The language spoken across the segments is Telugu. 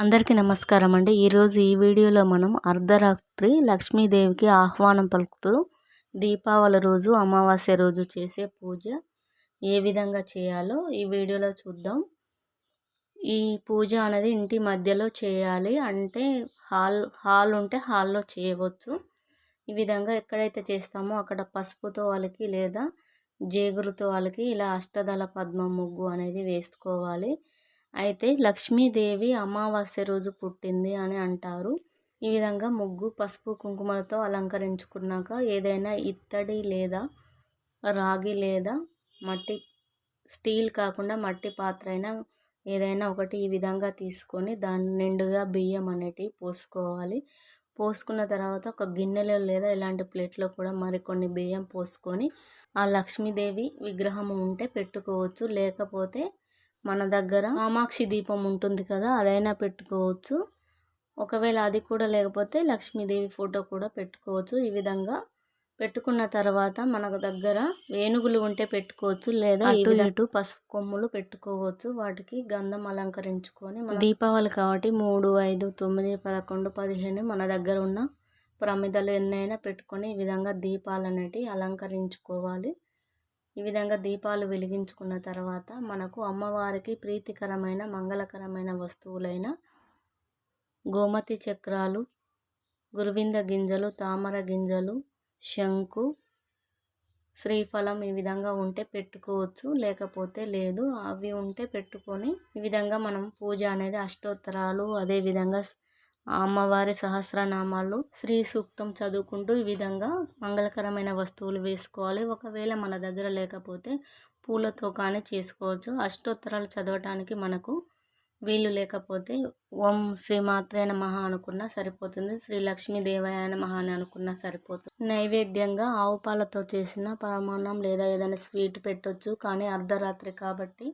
అందరికీ నమస్కారం అండి. ఈరోజు ఈ వీడియోలో మనం అర్ధరాత్రి లక్ష్మీదేవికి ఆహ్వానం పలుకుతూ దీపావళి రోజు అమావాస్య రోజు చేసే పూజ ఏ విధంగా చేయాలో ఈ వీడియోలో చూద్దాం. ఈ పూజ అనేది ఇంటి మధ్యలో చేయాలి అంటే హాల్ హాల్ ఉంటే హాల్లో చేయవచ్చు. ఈ విధంగా ఎక్కడైతే చేస్తామో అక్కడ పసుపుతో వాళ్ళకి లేదా జేగురుతో వాళ్ళకి ఇలా అష్టదళ పద్మ ముగ్గు అనేది వేసుకోవాలి. అయితే లక్ష్మీదేవి అమావాస్య రోజు పుట్టింది అని అంటారు. ఈ విధంగా ముగ్గు పసుపు కుంకుమలతో అలంకరించుకున్నాక ఏదైనా ఇత్తడి లేదా రాగి లేదా మట్టి స్టీల్ కాకుండా మట్టి పాత్ర అయినా ఏదైనా ఒకటి ఈ విధంగా తీసుకొని దాని నిండుగా బియ్యం అనేటివి పోసుకోవాలి. పోసుకున్న తర్వాత ఒక గిన్నెలో లేదా ఇలాంటి ప్లేట్లో కూడా మరికొన్ని బియ్యం పోసుకొని ఆ లక్ష్మీదేవి విగ్రహం ఉంటే పెట్టుకోవచ్చు. లేకపోతే మన దగ్గర కామాక్షి దీపం ఉంటుంది కదా అదైనా పెట్టుకోవచ్చు. ఒకవేళ అది కూడా లేకపోతే లక్ష్మీదేవి ఫోటో కూడా పెట్టుకోవచ్చు. ఈ విధంగా పెట్టుకున్న తర్వాత మనకు దగ్గర ఏనుగులు ఉంటే పెట్టుకోవచ్చు లేదా ఇటు ఇటు పసుపు కొమ్ములు పెట్టుకోవచ్చు. వాటికి గంధం అలంకరించుకొని దీపావళి కాబట్టి మూడు ఐదు తొమ్మిది పదకొండు పదిహేను మన దగ్గర ఉన్న ప్రమిదలు ఎన్నైనా పెట్టుకొని ఈ విధంగా దీపాలు అనేటివి అలంకరించుకోవాలి. ఈ విధంగా దీపాలు వెలిగించుకున్న తర్వాత మనకు అమ్మవారికి ప్రీతికరమైన మంగళకరమైన వస్తువులైన గోమతి చక్రాలు గురువింద గింజలు తామర గింజలు శంకు శ్రీఫలం ఈ విధంగా ఉంటే పెట్టుకోవచ్చు లేకపోతే లేదు. అవి ఉంటే పెట్టుకొని ఈ విధంగా మనం పూజ అనేది అష్టోత్తరాలు అదేవిధంగా అమ్మవారి సహస్రనామాలు శ్రీ సూక్తం చదువుకుంటూ ఈ విధంగా మంగళకరమైన వస్తువులు వేసుకోవాలి. ఒకవేళ మన దగ్గర లేకపోతే పూలతో కానీ చేసుకోవచ్చు. అష్టోత్తరాలు చదవటానికి మనకు వీలు లేకపోతే ఓం శ్రీ మాత్రే నమః అనుకున్నా సరిపోతుంది. శ్రీ లక్ష్మీదేవయ నమః అని అనుకున్నా సరిపోతుంది. నైవేద్యంగా ఆవు పాలతో చేసిన పరమాన్నం లేదా ఏదైనా స్వీట్ పెట్టొచ్చు. కానీ అర్ధరాత్రి కాబట్టి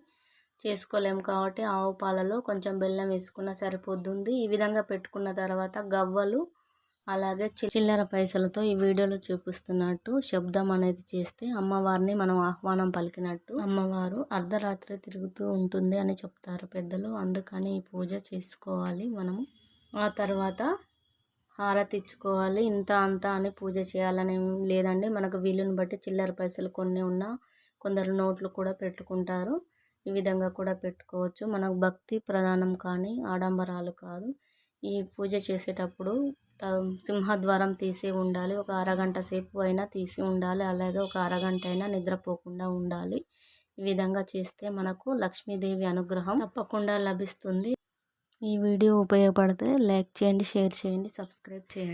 చేసుకోలేము కాబట్టి ఆవు పాలలో కొంచెం బెల్లం వేసుకున్న సరిపోతుంది ఈ విధంగా పెట్టుకున్న తర్వాత గవ్వలు అలాగే చిల్లర పైసలతో ఈ వీడియోలో చూపిస్తున్నట్టు శబ్దం అనేది చేస్తే అమ్మవారిని మనం ఆహ్వానం పలికినట్టు అమ్మవారు అర్ధరాత్రి తిరుగుతూ ఉంటుంది అని చెప్తారు పెద్దలు. అందుకని ఈ పూజ చేసుకోవాలి మనము. ఆ తర్వాత హారతి ఇచ్చుకోవాలి. ఇంత అంత అని పూజ చేయాలని లేదండి. మనకు వీలుని బట్టి చిల్లర పైసలు కొన్ని ఉన్నా కొందరు నోట్లు కూడా పెట్టుకుంటారు. ఈ విధంగా కూడా పెట్టుకోవచ్చు. మనకు భక్తి ప్రధానం కానీ ఆడంబరాలు కాదు. ఈ పూజ చేసేటప్పుడు సింహద్వారం తీసి ఉండాలి. ఒక అరగంట సేపు అయినా తీసి ఉండాలి. అలాగే ఒక అరగంట అయినా నిద్రపోకుండా ఉండాలి. ఈ విధంగా చేస్తే మనకు లక్ష్మీదేవి అనుగ్రహం తప్పకుండా లభిస్తుంది. ఈ వీడియో ఉపయోగపడితే లైక్ చేయండి షేర్ చేయండి సబ్స్క్రైబ్ చేయండి.